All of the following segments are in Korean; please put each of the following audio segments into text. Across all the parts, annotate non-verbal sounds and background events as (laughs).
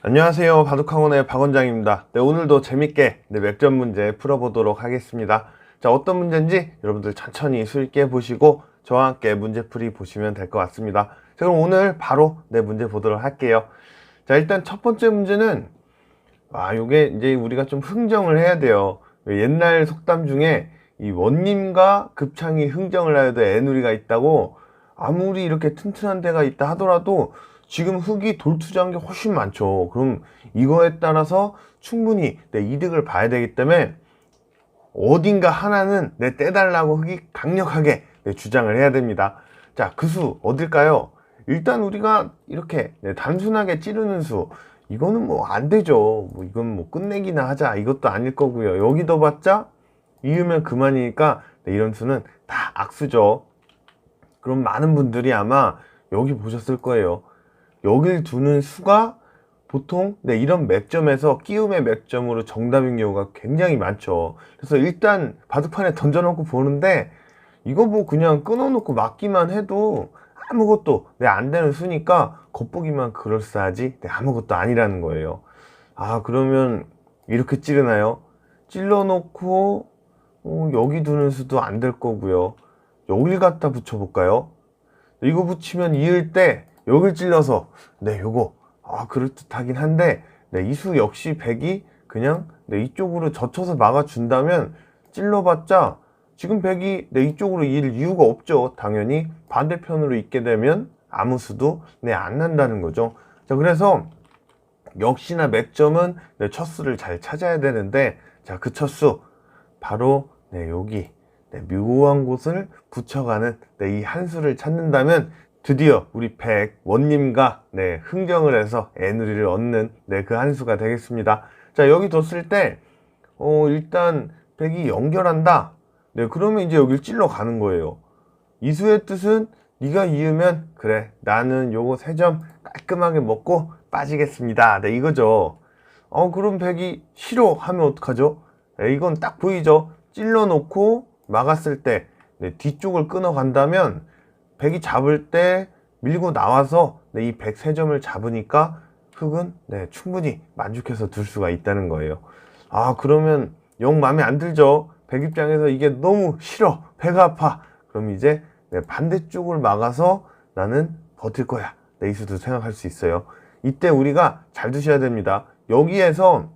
안녕하세요. 바둑학원의 박원장입니다. 네, 오늘도 재밌게 네, 맥점 문제 풀어보도록 하겠습니다. 자, 어떤 문제인지 여러분들 천천히 수 있게 보시고 저와 함께 문제풀이 보시면 될 것 같습니다. 자, 그럼 오늘 바로 네, 문제 보도록 할게요. 자, 일단 첫 번째 문제는 아, 요게 이제 우리가 좀 흥정을 해야 돼요. 옛날 속담 중에 이 원님과 급창이 흥정을 하여도 애누리가 있다고 아무리 이렇게 튼튼한 데가 있다 하더라도 지금 흙이 돌투자한 게 훨씬 많죠. 그럼 이거에 따라서 충분히 내 이득을 봐야 되기 때문에 어딘가 하나는 내 떼달라고 흙이 강력하게 내 주장을 해야 됩니다. 자, 그 수 어딜까요? 일단 우리가 이렇게 네, 단순하게 찌르는 수 이거는 뭐 안 되죠. 뭐 이건 뭐 끝내기나 하자 이것도 아닐 거고요. 여기 더 봤자 이으면 그만이니까 네, 이런 수는 다 악수죠. 그럼 많은 분들이 아마 여기 보셨을 거예요. 여길 두는 수가 보통 네, 이런 맥점에서 끼움의 맥점으로 정답인 경우가 굉장히 많죠. 그래서 일단 바둑판에 던져놓고 보는데 이거 뭐 그냥 끊어놓고 맞기만 해도 아무것도 네, 안 되는 수니까 겉보기만 그럴싸하지 네, 아무것도 아니라는 거예요. 아 그러면 이렇게 찌르나요? 찔러놓고 어, 여기 두는 수도 안 될 거고요. 여길 갖다 붙여볼까요? 이거 붙이면 이을 때 여길 찔러서 네 요거 아 그럴듯하긴 한데 네, 이수 역시 백이 그냥 네, 이쪽으로 젖혀서 막아준다면 찔러봤자 지금 백이 네, 이쪽으로 일 이유가 없죠. 당연히 반대편으로 있게 되면 아무 수도 네, 안 난다는 거죠. 자 그래서 역시나 맥점은 네, 첫 수를 잘 찾아야 되는데 자 그 첫 수 바로 네, 여기 네, 묘한 곳을 붙여가는 네, 이 한 수를 찾는다면 드디어 우리 백 원님과 네, 흥정을 해서 애누리를 얻는 네, 그 한 수가 되겠습니다. 자 여기 뒀을 때 어, 일단 백이 연결한다. 네 그러면 이제 여기를 찔러 가는 거예요. 이 수의 뜻은 네가 이으면 그래 나는 요거 세 점 깔끔하게 먹고 빠지겠습니다. 네 이거죠. 어 그럼 백이 싫어 하면 어떡하죠? 네, 이건 딱 보이죠. 찔러 놓고 막았을 때 네, 뒤쪽을 끊어 간다면 백이 잡을 때 밀고 나와서 네, 이 103점을 잡으니까 흑은 네, 충분히 만족해서 둘 수가 있다는 거예요. 아 그러면 영 마음에 안 들죠. 백 입장에서 이게 너무 싫어. 배가 아파. 그럼 이제 네, 반대쪽을 막아서 나는 버틸 거야. 네, 이수도 생각할 수 있어요. 이때 우리가 잘 두셔야 됩니다. 여기에서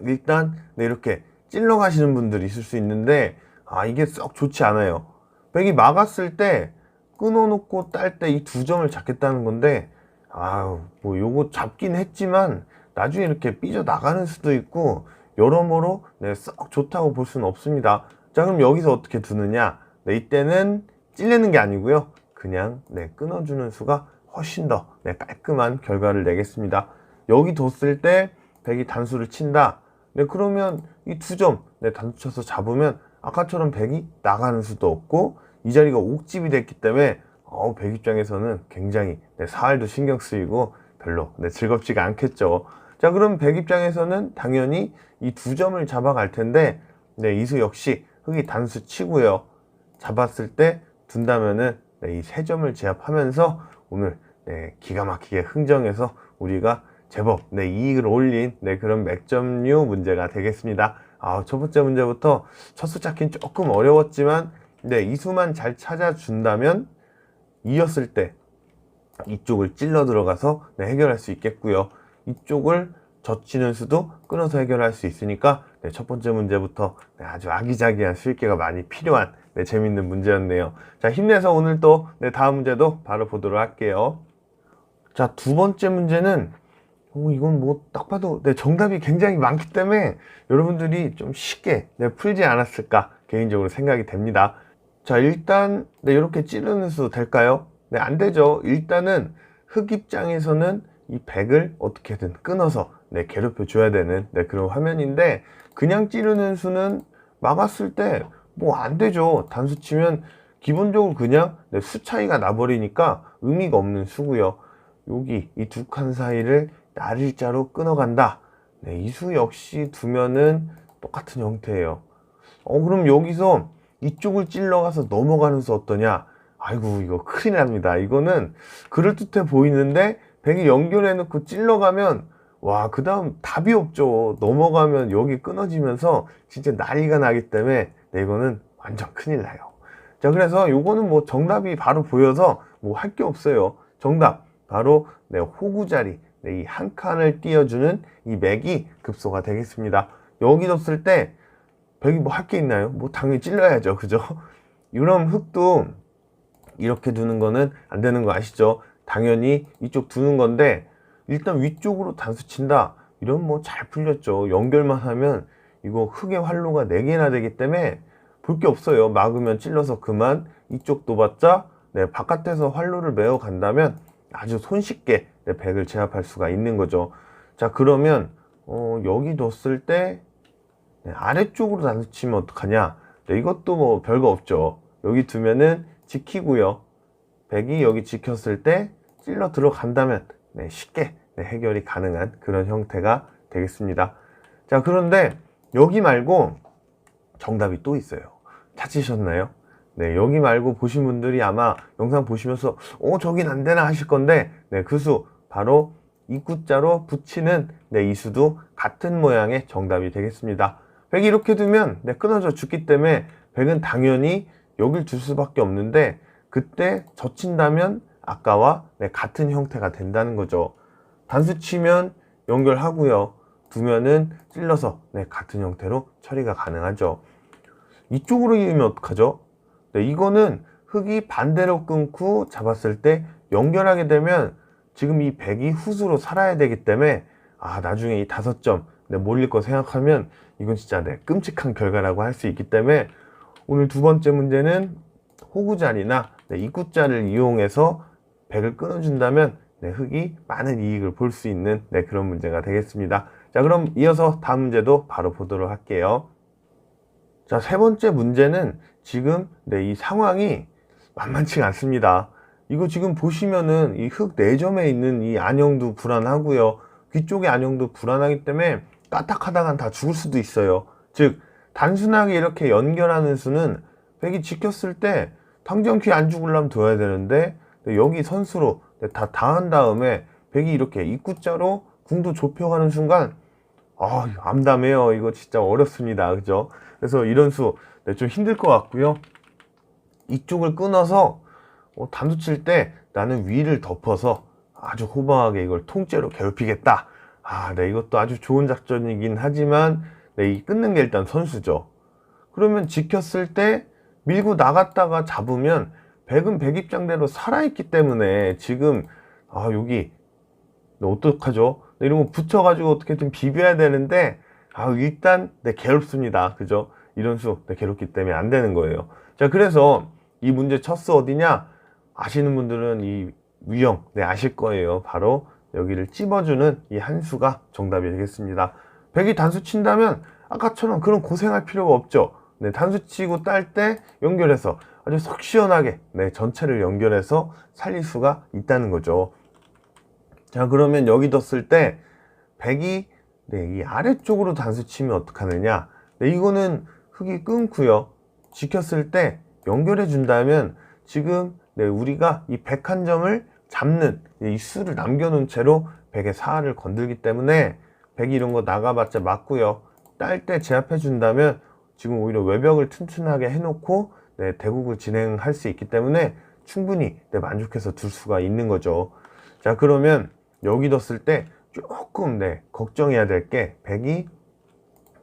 일단 네, 이렇게 찔러 가시는 분들이 있을 수 있는데 아 이게 썩 좋지 않아요. 백이 막았을 때 끊어놓고 딸 때 이 두 점을 잡겠다는 건데 아우 뭐 요거 잡긴 했지만 나중에 이렇게 삐져 나가는 수도 있고 여러모로 네, 썩 좋다고 볼 수는 없습니다. 자 그럼 여기서 어떻게 두느냐? 네, 이때는 찔리는 게 아니고요. 그냥 네, 끊어주는 수가 훨씬 더 네, 깔끔한 결과를 내겠습니다. 여기 뒀을 때 백이 단수를 친다. 네, 그러면 이 두점 네, 단수 쳐서 잡으면 아까처럼 백이 나가는 수도 없고 이 자리가 옥집이 됐기 때문에 어, 백 입장에서는 굉장히 네, 사활도 신경 쓰이고 별로 네, 즐겁지가 않겠죠. 자 그럼 백 입장에서는 당연히 이 두 점을 잡아갈 텐데 네, 이수 역시 흑이 단수 치고요. 잡았을 때 둔다면은 네, 이세 점을 제압하면서 오늘 네, 기가 막히게 흥정해서 우리가 제법 네, 이익을 올린 네, 그런 맥점류 문제가 되겠습니다. 아, 첫 번째 문제부터 첫수 찾긴 조금 어려웠지만 네, 이 수만 잘 찾아준다면 이었을 때 이쪽을 찔러 들어가서 네, 해결할 수 있겠고요. 이쪽을 젖히는 수도 끊어서 해결할 수 있으니까 네, 첫 번째 문제부터 네, 아주 아기자기한 수익계가 많이 필요한 네, 재밌는 문제였네요. 자, 힘내서 오늘 또 네, 다음 문제도 바로 보도록 할게요. 자, 두 번째 문제는 어, 이건 뭐 딱 봐도 네, 정답이 굉장히 많기 때문에 여러분들이 좀 쉽게 네, 풀지 않았을까 개인적으로 생각이 됩니다. 자, 일단 네, 이렇게 찌르는 수 될까요? 네, 안 되죠. 일단은 흑 입장에서는 이 백을 어떻게든 끊어서 네, 괴롭혀 줘야 되는 네, 그런 화면인데 그냥 찌르는 수는 막았을 때 뭐 안 되죠. 단수 치면 기본적으로 그냥 네, 수 차이가 나버리니까 의미가 없는 수고요. 여기 이 두 칸 사이를 날일자로 끊어간다. 네, 이 수 역시 두면은 똑같은 형태예요. 어, 그럼 여기서 이쪽을 찔러가서 넘어가는 수 어떠냐? 아이고, 이거 큰일 납니다. 이거는 그럴듯해 보이는데, 백이 연결해 놓고 찔러가면 와, 그 다음 답이 없죠. 넘어가면 여기 끊어지면서 진짜 난리가 나기 때문에 네, 이거는 완전 큰일 나요. 자, 그래서 요거는 뭐 정답이 바로 보여서 뭐 할 게 없어요. 정답. 바로 네, 호구자리. 네, 이 한 칸을 띄워주는 이 맥이 급소가 되겠습니다. 여기 뒀을 때 백이 뭐 할 게 있나요? 뭐 당연히 찔러야죠. 그죠? (laughs) 이런 흙도 이렇게 두는 거는 안 되는 거 아시죠? 당연히 이쪽 두는 건데 일단 위쪽으로 단수 친다. 이런 뭐 잘 풀렸죠. 연결만 하면 이거 흙의 활로가 4개나 되기 때문에 볼 게 없어요. 막으면 찔러서 그만. 이쪽 도봤자 네, 바깥에서 활로를 메어 간다면 아주 손쉽게 네, 백을 제압할 수가 있는 거죠. 자, 그러면 어, 여기 뒀을 때 네, 아래쪽으로 단수 치면 어떡하냐? 네, 이것도 뭐 별거 없죠. 여기 두면은 지키고요. 백이 여기 지켰을 때 찔러 들어간다면 네, 쉽게 네, 해결이 가능한 그런 형태가 되겠습니다. 자, 그런데 여기 말고 정답이 또 있어요. 찾으셨나요? 네, 여기 말고 보신 분들이 아마 영상 보시면서 어, 저긴 안 되나 하실 건데 네, 그 수 바로 입구자로 붙이는 네, 이 수도 같은 모양의 정답이 되겠습니다. 백이 이렇게 두면 네, 끊어져 죽기 때문에 백은 당연히 여길 둘 수밖에 없는데 그때 젖힌다면 아까와 네, 같은 형태가 된다는 거죠. 단수 치면 연결하고요. 두면은 찔러서 네, 같은 형태로 처리가 가능하죠. 이쪽으로 이으면 어떡하죠? 네, 이거는 흙이 반대로 끊고 잡았을 때 연결하게 되면 지금 이 백이 후수로 살아야 되기 때문에 아 나중에 이 다섯 점 네, 몰릴 거 생각하면 이건 진짜 네, 끔찍한 결과라고 할 수 있기 때문에 오늘 두 번째 문제는 호구자리나 네, 입구자를 이용해서 백을 끊어준다면 네, 흙이 많은 이익을 볼 수 있는 네, 그런 문제가 되겠습니다. 자 그럼 이어서 다음 문제도 바로 보도록 할게요. 자, 세 번째 문제는 지금 네, 이 상황이 만만치가 않습니다. 이거 지금 보시면은 이 흙 내점에 있는 이 안형도 불안하고요. 귀쪽의 안형도 불안하기 때문에 까딱하다간 다 죽을 수도 있어요. 즉 단순하게 이렇게 연결하는 수는 백이 지켰을 때귀안 죽으려면 둬야 되는데 네, 여기 선수로 네, 다 당한 다음에 백이 이렇게 입구자로 궁도 좁혀가는 순간 아 암담해요. 이거 진짜 어렵습니다. 그죠? 그래서 이런 수 좀 힘들 것 같고요. 이쪽을 끊어서 어, 단수 칠때 나는 위를 덮어서 아주 호방하게 이걸 통째로 괴롭히겠다. 아, 네, 이것도 아주 좋은 작전이긴 하지만, 네, 이 끊는 게 일단 선수죠. 그러면 지켰을 때 밀고 나갔다가 잡으면 백은 백 입장대로 살아있기 때문에 지금, 아, 여기, 네, 어떡하죠? 네, 이런 거 붙여가지고 어떻게 좀 비벼야 되는데, 아, 일단, 네, 괴롭습니다. 그죠? 이런 수, 네, 괴롭기 때문에 안 되는 거예요. 자, 그래서 이 문제 첫수 어디냐? 아시는 분들은 이 유형, 네, 아실 거예요. 바로 여기를 찝어주는 이 한 수가 정답이 되겠습니다. 백이 단수 친다면 아까처럼 그런 고생할 필요가 없죠. 네, 단수 치고 딸 때 연결해서 아주 속 시원하게 네, 전체를 연결해서 살릴 수가 있다는 거죠. 자, 그러면 여기 뒀을 때 백이 네, 이 아래쪽으로 단수 치면 어떡하느냐? 네, 이거는 흙이 끊고요. 지켰을 때 연결해 준다면 지금 네, 우리가 이백한 점을 잡는 이 수를 남겨놓은 채로 백의 사활을 건들기 때문에 백이 이런 거 나가봤자 맞고요. 딸 때 제압해 준다면 지금 오히려 외벽을 튼튼하게 해놓고 네, 대국을 진행할 수 있기 때문에 충분히 네, 만족해서 둘 수가 있는 거죠. 자 그러면 여기 뒀을 때 조금 네, 걱정해야 될 게 백이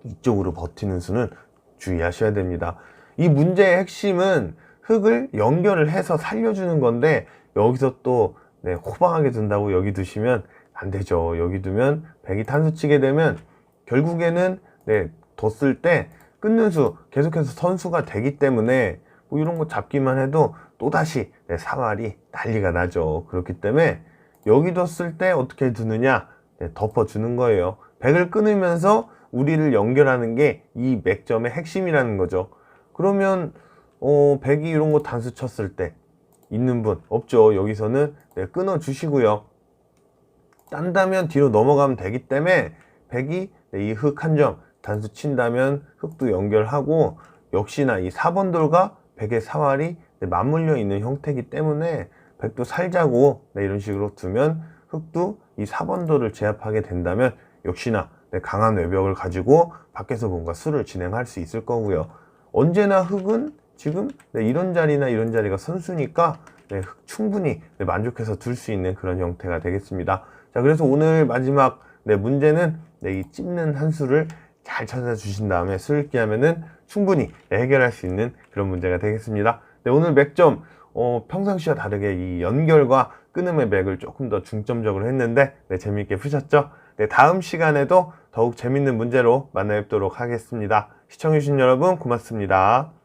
이쪽으로 버티는 수는 주의하셔야 됩니다. 이 문제의 핵심은 흙을 연결을 해서 살려주는 건데 여기서 또 네, 호방하게 둔다고 여기 두시면 안 되죠. 여기 두면 백이 탄수 치게 되면 결국에는 네, 뒀을 때 끊는 수 계속해서 선수가 되기 때문에 뭐 이런 거 잡기만 해도 또다시 네, 사활이 난리가 나죠. 그렇기 때문에 여기 뒀을 때 어떻게 두느냐 네, 덮어주는 거예요. 백을 끊으면서 우리를 연결하는 게 이 맥점의 핵심이라는 거죠. 그러면 어, 백이 이런 거 단수 쳤을 때 있는 분 없죠. 여기서는 네, 끊어 주시고요. 딴다면 뒤로 넘어가면 되기 때문에 백이 네, 이흙 한 점 단수 친다면 흙도 연결하고 역시나 이 4번 돌과 백의 사활이 네, 맞물려 있는 형태이기 때문에 백도 살자고 네, 이런 식으로 두면 흙도 이 4번도를 제압하게 된다면 역시나 네, 강한 외벽을 가지고 밖에서 뭔가 수를 진행할 수 있을 거고요. 언제나 흙은 지금 네, 이런 자리나 이런 자리가 선수니까 네, 흙 충분히 네, 만족해서 둘 수 있는 그런 형태가 되겠습니다. 자, 그래서 오늘 마지막 네, 문제는 네, 이 찝는 한 수를 잘 찾아주신 다음에 수읽기 하면은 충분히 네, 해결할 수 있는 그런 문제가 되겠습니다. 네, 오늘 맥점 어, 평상시와 다르게 이 연결과 끊음의 맥을 조금 더 중점적으로 했는데 네, 재미있게 푸셨죠? 네, 다음 시간에도 더욱 재밌는 문제로 만나 뵙도록 하겠습니다. 시청해주신 여러분 고맙습니다.